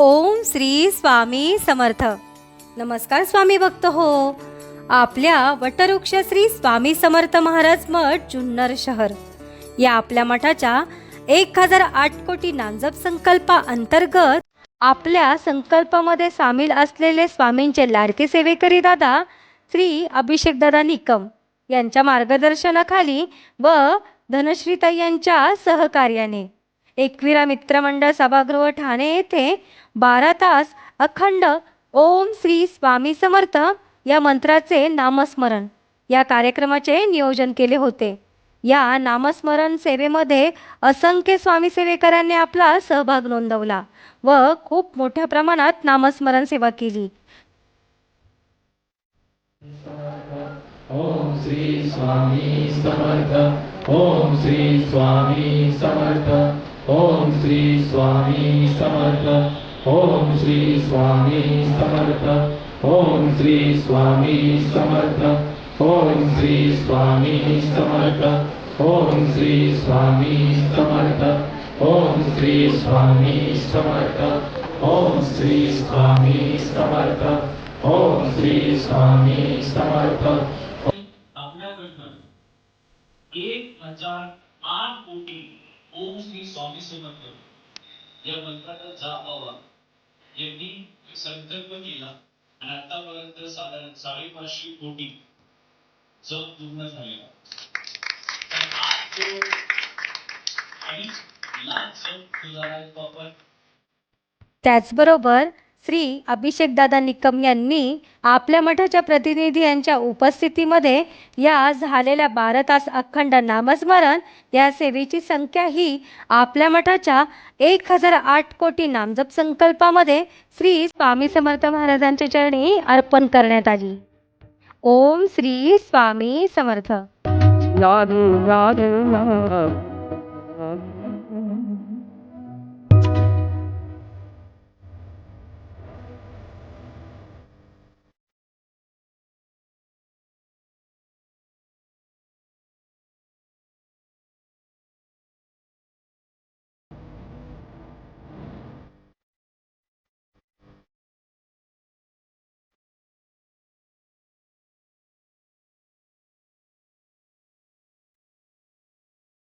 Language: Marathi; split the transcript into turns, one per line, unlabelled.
ओम श्री स्वामी समर्थ. नमस्कार स्वामी भक्त हो. आपल्या वटवृक्ष श्री स्वामी समर्थ महाराज मठ जुन्नर शहर. या आपल्या मठाच्या एक हजार आठ कोटी नांजप संकल्पा अंतर्गत आपल्या संकल्पामध्ये सामील असलेले स्वामींचे लाडके सेवेकरी दादा श्री अभिषेकदादा निकम यांच्या मार्गदर्शनाखाली व धनश्रीता यांच्या सहकार्याने एकविरा मित्रमंडळ सभागृह ठाणे येथे बारा तास अखंड ओम श्री स्वामी समर्थ या मंत्राचे नामस्मरण या कार्यक्रमाचे नियोजन केले होते. या नामस्मरण सेवेमध्ये असंख्य स्वामी सेवेकरांनी आपला सहभाग नोंदवला व खूप मोठ्या प्रमाणात नामस्मरण सेवा केली.
ओम श्री स्वामी समर्थ ओम श्री स्वामी समर्थ. ओम श्री स्वामी समर्थ ओम श्री स्वामी समर्थ ओम श्री स्वामी समर्थ ओम श्री स्वामी समर्थ ओम श्री स्वामी समर्थ ओम श्री स्वामी समर्थ ओम श्री स्वामी समर्थ ओम श्री स्वामी समर्थ।
आपल्याकडनं एक हजार आठ कोटी ओम श्री स्वामी समर्थ. या मंत्राचा जाप व्हावा यांनी संकल्प केला आणि आतापर्यंत साधारण साडेपाचशे कोटी जप पूर्ण झालेला
त्याचबरोबर श्री अभिषेकदादा निकम यांनी आपल्या मठाच्या प्रतिनिधी यांच्या उपस्थितीमध्ये या झालेल्या बारा तास अखंड नामस्मरण या सेवेची संख्या ही आपल्या मठाच्या एक हजार आठ कोटी नामजप संकल्पामध्ये श्री स्वामी समर्थ महाराजांच्या चरणी अर्पण करण्यात आली. ओम श्री स्वामी समर्थ.